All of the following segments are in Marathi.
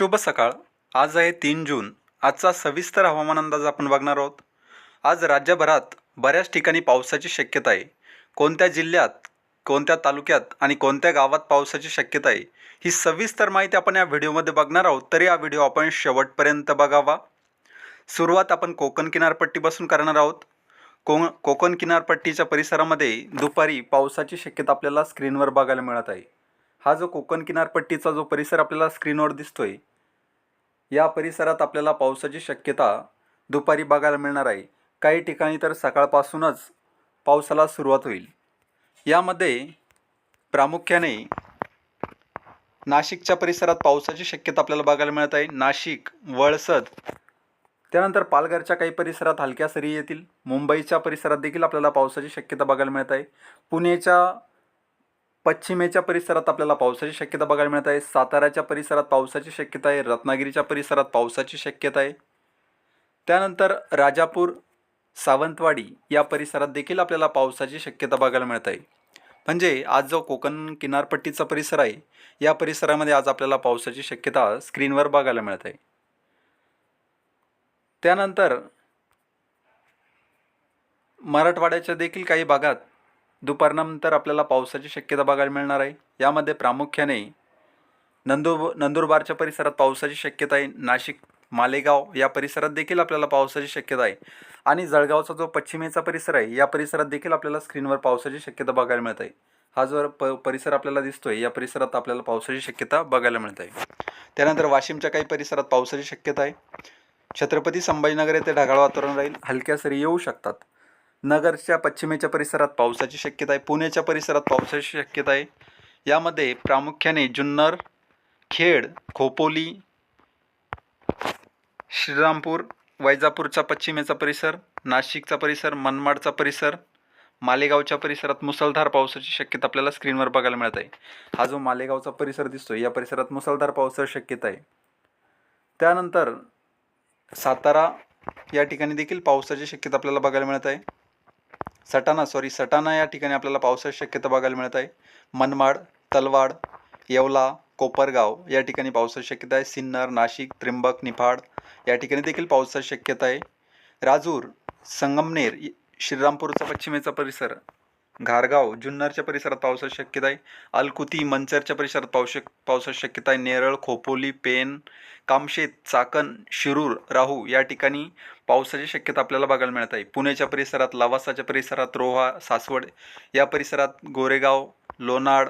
शुभ सकाळ. आज आहे तीन जून. आजचा सविस्तर हवामान अंदाज आपण बघणार आहोत. आज राज्यभरात बऱ्याच ठिकाणी पावसाची शक्यता आहे. कोणत्या जिल्ह्यात कोणत्या तालुक्यात आणि कोणत्या गावात पावसाची शक्यता आहे ही सविस्तर माहिती आपण या व्हिडिओमध्ये बघणार आहोत. तरी हा व्हिडिओ आपण शेवटपर्यंत बघावा. सुरुवात आपण कोकण किनारपट्टीपासून करणार आहोत. को कोकण किनारपट्टीच्या परिसरामध्ये दुपारी पावसाची शक्यता आपल्याला स्क्रीनवर बघायला मिळत आहे. हा जो कोकण किनारपट्टीचा जो परिसर आपल्याला स्क्रीनवर दिसतोय या परिसरात आपल्याला पावसाची शक्यता दुपारी बघायला मिळणार आहे. काही ठिकाणी तर सकाळपासूनच पावसाला सुरुवात होईल. यामध्ये प्रामुख्याने नाशिकच्या परिसरात पावसाची शक्यता आपल्याला बघायला मिळत आहे. नाशिक वळसद त्यानंतर पालघरच्या काही परिसरात हलक्या सरी येतील. मुंबईच्या परिसरात देखील आपल्याला पावसाची शक्यता बघायला मिळत आहे. पुणेच्या पश्चिमेच्या परिसरात आपल्याला पावसाची शक्यता बघायला मिळत आहे. साताऱ्याच्या परिसरात पावसाची शक्यता आहे. रत्नागिरीच्या परिसरात पावसाची शक्यता आहे. त्यानंतर राजापूर सावंतवाडी या परिसरात देखील आपल्याला पावसाची शक्यता बघायला मिळत आहे. म्हणजे आज जो कोकण किनारपट्टीचा परिसर आहे या परिसरामध्ये आज आपल्याला पावसाची शक्यता स्क्रीनवर बघायला मिळत आहे. त्यानंतर मराठवाड्याच्या देखील काही भागात दुपारनंतर आपल्याला पावसाची शक्यता बघायला मिळणार आहे. यामध्ये प्रामुख्याने नंदुर नंदुरबारच्या परिसरात पावसाची शक्यता आहे. नाशिक मालेगाव या परिसरात देखील आपल्याला पावसाची शक्यता आहे. आणि जळगावचा जो पश्चिमेचा परिसर आहे या परिसरात देखील आपल्याला स्क्रीनवर पावसाची शक्यता बघायला मिळत आहे. हा जो प परिसर आपल्याला दिसतोय या परिसरात आपल्याला पावसाची शक्यता बघायला मिळत आहे. त्यानंतर वाशिमच्या काही परिसरात पावसाची शक्यता आहे. छत्रपती संभाजीनगर येथे ढगाळ वातावरण राहील. हलक्या सरी येऊ शकतात. नगरच्या पश्चिमेच्या परिसरात पावसाची शक्यता आहे. पुण्याच्या परिसरात पावसाची शक्यता आहे. यामध्ये प्रामुख्याने जुन्नर खेड खोपोली श्रीरामपूर वैजापूरचा पश्चिमेचा परिसर नाशिकचा परिसर मनमाडचा परिसर मालेगावच्या परिसरात मुसळधार पावसाची शक्यता आपल्याला स्क्रीनवर बघायला मिळत आहे. हा जो मालेगावचा परिसर दिसतो या परिसरात मुसळधार पावसाची शक्यता आहे. त्यानंतर सातारा या ठिकाणी देखील पावसाची शक्यता आपल्याला बघायला मिळत आहे. सटाणा सॉरी सटाणा या ठिकाणी आपल्याला पावसाची शक्यता बघायला मिळत आहे. मनमाड तलवाड येवला कोपरगाव या ठिकाणी पावसाची शक्यता आहे. सिन्नर नाशिक त्र्यंबक निफाड या ठिकाणी देखील पावसाची शक्यता आहे. राजूर संगमनेर श्रीरामपूरचा पश्चिमेचा परिसर घारगाव जुन्नरच्या परिसरात पावसाची शक्यता आहे. अलकुती मंचरच्या परिसरात पावश पावसाची शक्यता आहे. नेरळ खोपोली पेन कामशेत चाकण शिरूर राहू या ठिकाणी पावसाची शक्यता आपल्याला बघायला मिळत आहे. पुण्याच्या परिसरात लवासाच्या परिसरात रोहा सासवड या परिसरात गोरेगाव लोणाड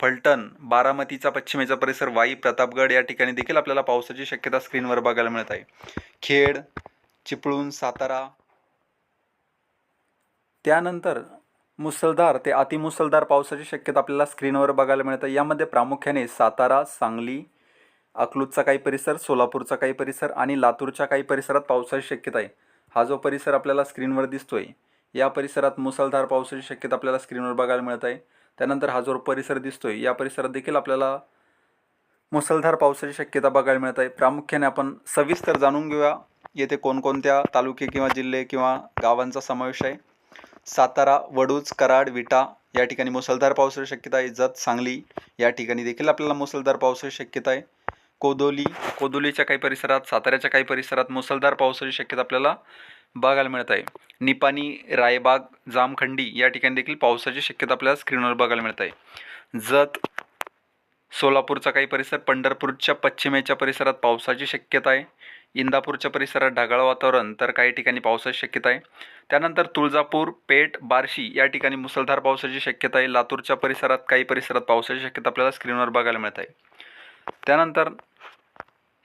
फलटण बारामतीचा पश्चिमेचा परिसर वाई प्रतापगड या ठिकाणी देखील आपल्याला पावसाची शक्यता स्क्रीनवर बघायला मिळत आहे. खेड चिपळूण सातारा. त्यानंतर मुसळधार ते अतिमुसळधार पावसाची शक्यता आपल्याला स्क्रीनवर बघायला मिळत. आहे यामध्ये प्रामुख्याने सातारा सांगली अकलूजचा काही परिसर सोलापूरचा काही परिसर आणि लातूरच्या काही परिसरात पावसाची शक्यता आहे. हा जो परिसर आपल्याला स्क्रीनवर दिसतोय या परिसरात मुसळधार पावसाची शक्यता आपल्याला स्क्रीनवर बघायला मिळत आहे. त्यानंतर हा जो परिसर दिसतोय या परिसरात देखील आपल्याला मुसळधार पावसाची शक्यता बघायला मिळत आहे. प्रामुख्याने आपण सविस्तर जाणून घेऊया येथे कोणकोणत्या तालुके किंवा जिल्हे किंवा गावांचा समावेश आहे. सातारा वडूज कराड विटा या ठिकाणी मुसळधार पावसाची शक्यता आहे. जत सांगली या ठिकाणी देखील आपल्याला मुसळधार पावसाची शक्यता आहे. कोदोली कोदोलीच्या काही परिसरात साताऱ्याच्या काही परिसरात मुसळधार पावसाची शक्यता आपल्याला बघायला मिळत आहे. निपाणी रायबाग जामखंडी या ठिकाणी देखील पावसाची शक्यता आपल्याला स्क्रीनवर बघायला मिळत आहे. जत सोलापूरचा काही परिसर पंढरपूरच्या पश्चिमेच्या परिसरात पावसाची शक्यता आहे. इंदापूरच्या परिसरात ढगाळ वातावरण तर काही ठिकाणी पावसाची शक्यता आहे. त्यानंतर तुळजापूर पेठ बार्शी या ठिकाणी मुसळधार पावसाची शक्यता आहे. लातूरच्या परिसरात काही परिसरात पावसाची शक्यता आपल्याला स्क्रीनवर बघायला मिळत आहे. त्यानंतर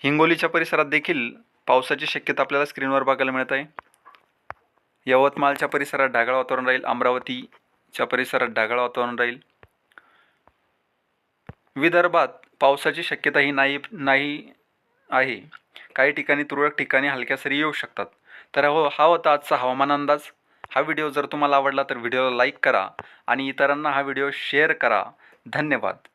हिंगोलीच्या परिसरात देखील पावसाची शक्यता आपल्याला स्क्रीनवर बघायला मिळत आहे. यवतमाळच्या परिसरात ढगाळ वातावरण राहील. अमरावतीच्या परिसरात ढगाळ वातावरण राहील. विदर्भात पावसाची शक्यता ही नाही नाही आहे. काही ठिकाणी तुरळक ठिकाणी हलक्या सरी येऊ शकतात. तर हो हा होता आजचा हवामान अंदाज. हा व्हिडिओ जर तुम्हाला आवडला तर व्हिडिओला लाईक करा आणि इतरांना हा व्हिडिओ शेअर करा. धन्यवाद.